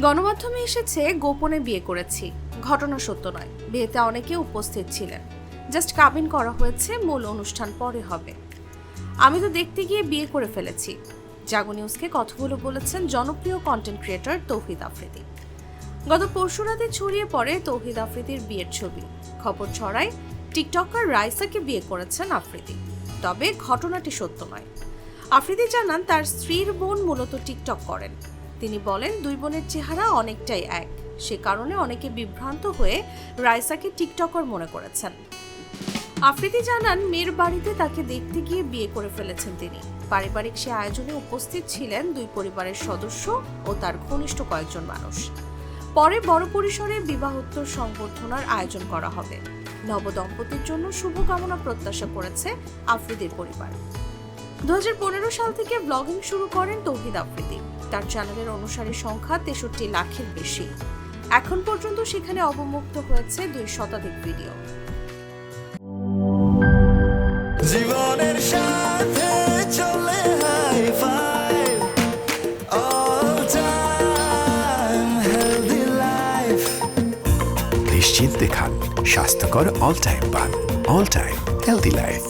গণমাধ্যমে এসেছে, গোপনে বিয়ে করেছি। ঘটনা সত্য নয়। বিয়েতে অনেকে উপস্থিত ছিলেন। জাস্ট কাবিন করা হয়েছে, মূল অনুষ্ঠান পরে হবে। আমি তো দেখতে গিয়ে বিয়ে করে ফেলেছি। জাগো নিউজকে কথাগুলো বলেছেন জনপ্রিয় কন্টেন্ট ক্রিয়েটর তৌহিদ আফ্রিদি। গত পরশু রাতে ছড়িয়ে পড়ে তৌহিদ আফ্রিদির বিয়ের ছবি। খবর ছড়ায় টিকটকার রাইসাকে বিয়ে করেছেন আফ্রিদি। তবে ঘটনাটি সত্য নয়। আফ্রিদি জানান তার স্ত্রীর বোন মূলত টিকটক করেন। তিনি বলেন, দুই বোনের চেহারা অনেকটাই এক। সে কারণে অনেকে বিভ্রান্ত হয়ে রাইসাকে টিকটকার মনে করেছেন। আফ্রিদি জানান, মেয়ের বাড়িতে তাকে দেখতে গিয়ে বিয়ে করে ফেলেছেন তিনি। পারিবারিক সে আয়োজনে উপস্থিত ছিলেন দুই পরিবারের সদস্য ও তার ঘনিষ্ঠ কয়েকজন মানুষ। পরে বড় পরিসরে বিবাহোত্তর সংবর্ধনার আয়োজন করা হবে। নবদম্পতির জন্য শুভকামনা প্রত্যাশা করেছে আফ্রিদির পরিবার। দু হাজার পনেরো সাল থেকে ব্লগিং শুরু করেন তৌহিদ আফ্রিদি। তার চ্যানেলের অনুসারী সংখ্যা তেষট্টি লাখের বেশি। এখন পর্যন্ত সেখানে অবমুক্ত হয়েছে দুই শতাধিক ভিডিও। জীবনের সাথে চলে hi fi. All time healthy life নিশ্চিন্তে খান, স্বাস্থ্যকর অল টাইম পান অল টাইম হেলদি লাইফ